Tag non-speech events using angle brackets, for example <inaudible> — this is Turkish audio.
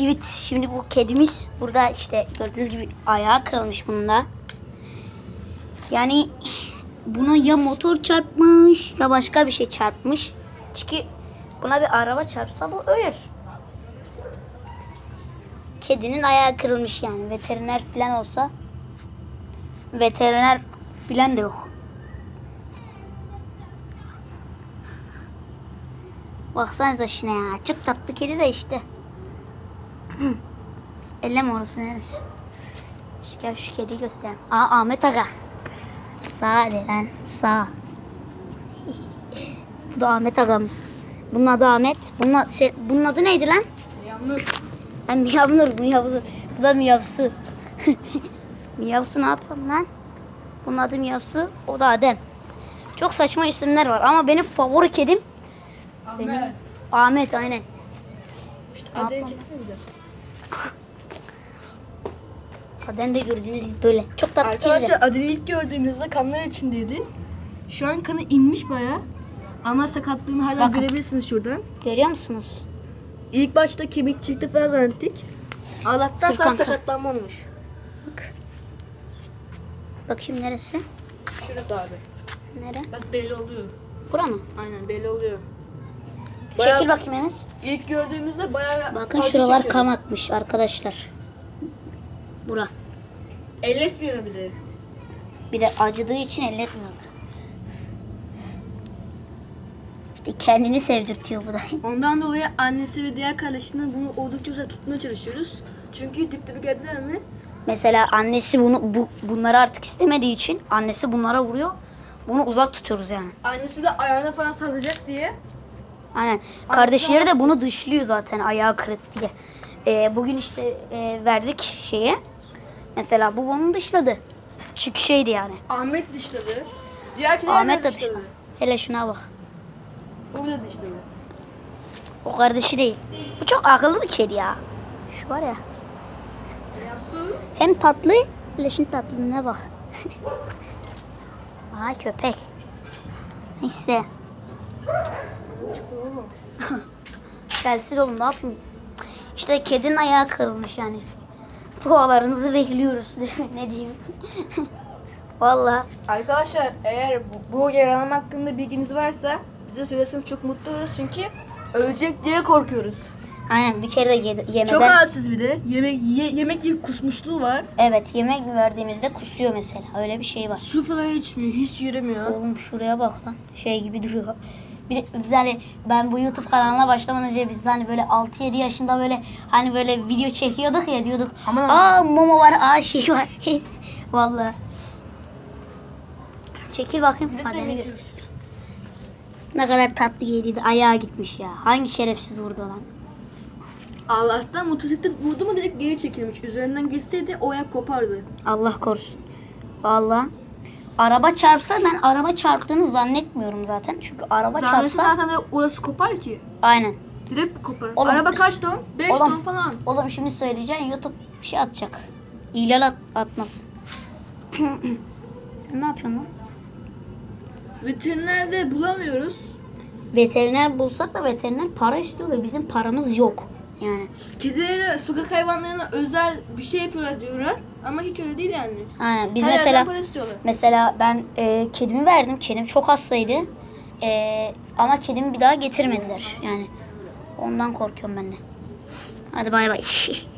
Evet şimdi bu kedimiz burada işte gördüğünüz gibi ayağı kırılmış bunda. Yani buna ya motor çarpmış ya başka bir şey çarpmış. Çünkü buna bir araba çarpsa bu ölür. Kedinin ayağı kırılmış yani. Veteriner falan olsa veteriner falan da yok. Baksanıza şuna ya. Çok tatlı kedi de işte. <gasps> Elleme orası neresi? Gel şu kediyi göstereyim. Aa Ahmet Aga. Sağ de lan. Sağ. <laughs> Bu da Ahmet Aga'mız. Bunun adı Ahmet. Bunun, adı, şey, bunun adı neydi lan? Yağmur. Ha, Miyavnur, Miyavnur. Bu da Miyavsu. <laughs> Miyavsu ne yapalım lan? Bunun adı Miyavsu, o da Adem. Çok saçma isimler var ama benim favori kedim benim Ahmet. Ahmet aynen. Adını çeksene bir de. Adem de gördüğünüz gibi böyle. Çok tatlı Arkadaşlar kediler. adını ilk gördüğümüzde kanlar içindeydi. Şu an kanı inmiş baya. Ama sakatlığını hala Bakın. görebilirsiniz şuradan. Görüyor musunuz? İlk başta kemik çıktı falan zannettik. Allah'tan Dur sonra kanka. sakatlanma olmuş. Bak. Bakayım neresi? Şurası abi. Nere? Bak belli oluyor. Bura mı? Aynen belli oluyor. Çekil bakayım Enes. İlk gördüğümüzde bayağı Bakın acı şuralar çekiyor. kan atmış arkadaşlar. Bura. Elletmiyor bir de. Bir de acıdığı için elletmiyordu. İşte kendini sevdirtiyor bu da. <laughs> Ondan dolayı annesi ve diğer kardeşinin bunu oldukça uzak tutmaya çalışıyoruz. Çünkü dip dibe geldiler mi? Mesela annesi bunu bu, bunları artık istemediği için annesi bunlara vuruyor. Bunu uzak tutuyoruz yani. Annesi de ayağına falan sallayacak diye. Aynen. Kardeşleri de bunu dışlıyor zaten ayağı kırık diye. Ee, bugün işte e, verdik şeye. Mesela bu bunu dışladı. Çünkü şeydi yani. Ahmet dışladı. Diğerkiler Ahmet de dışladı. Hele şuna bak. O da dışladı. O kardeşi değil. Bu çok akıllı bir kedi ya. Şu var ya. Hem tatlı, şimdi tatlılığına bak. <laughs> Aa köpek. Neyse. <laughs> Gelsin oğlum ne yapayım? İşte kedinin ayağı kırılmış yani. Dualarınızı bekliyoruz. <laughs> ne diyeyim? <laughs> Vallahi Arkadaşlar eğer bu, bu yaralanma hakkında bilginiz varsa bize söyleseniz çok mutlu oluruz çünkü ölecek diye korkuyoruz. Aynen bir kere de yemeden Çok halsiz bir de. Yemek ye- yemek yiyip kusmuşluğu var. evet yemek verdiğimizde kusuyor mesela. Öyle bir şey var. Su falan içmiyor, hiç yürümüyor. Oğlum şuraya bak lan. Şey gibi duruyor. Bir de biz hani ben bu YouTube kanalına başlamadan önce biz hani böyle 6-7 yaşında böyle hani böyle video çekiyorduk ya diyorduk. Aman Aa Momo var, aa şey var. <laughs> Vallahi. Çekil bakayım. Demek göster. Ne kadar tatlı kediydi. Ayağa gitmiş ya. Hangi şerefsiz vurdu lan? Allah'tan motosiklet vurdu mu direkt geri çekilmiş. Üzerinden geçseydi o ayak kopardı. Allah korusun. Vallahi. Araba çarpsa ben araba çarptığını zannetmiyorum zaten. Çünkü araba Zannesi çarpsa zaten de orası kopar ki. aynen. Direkt kopar. Oğlum, Araba kaç ton? 5 Oğlum. ton falan. Oğlum şimdi söyleyeceğim YouTube bir şey atacak. İhlal at, atmaz. <coughs> Sen ne yapıyorsun lan? Veterinerde bulamıyoruz. Veteriner bulsak da veteriner para istiyor ve bizim paramız yok. Yani Kedilere, sokak hayvanlarına özel bir şey yapıyorlar diyorlar. Ama hiç öyle değil yani. aynen biz Her mesela mesela ben e, kedimi verdim. Kedim çok hastaydı. E, ama kedimi bir daha getirmediler. Yani ondan korkuyorum ben de. Hadi bay bay. <laughs>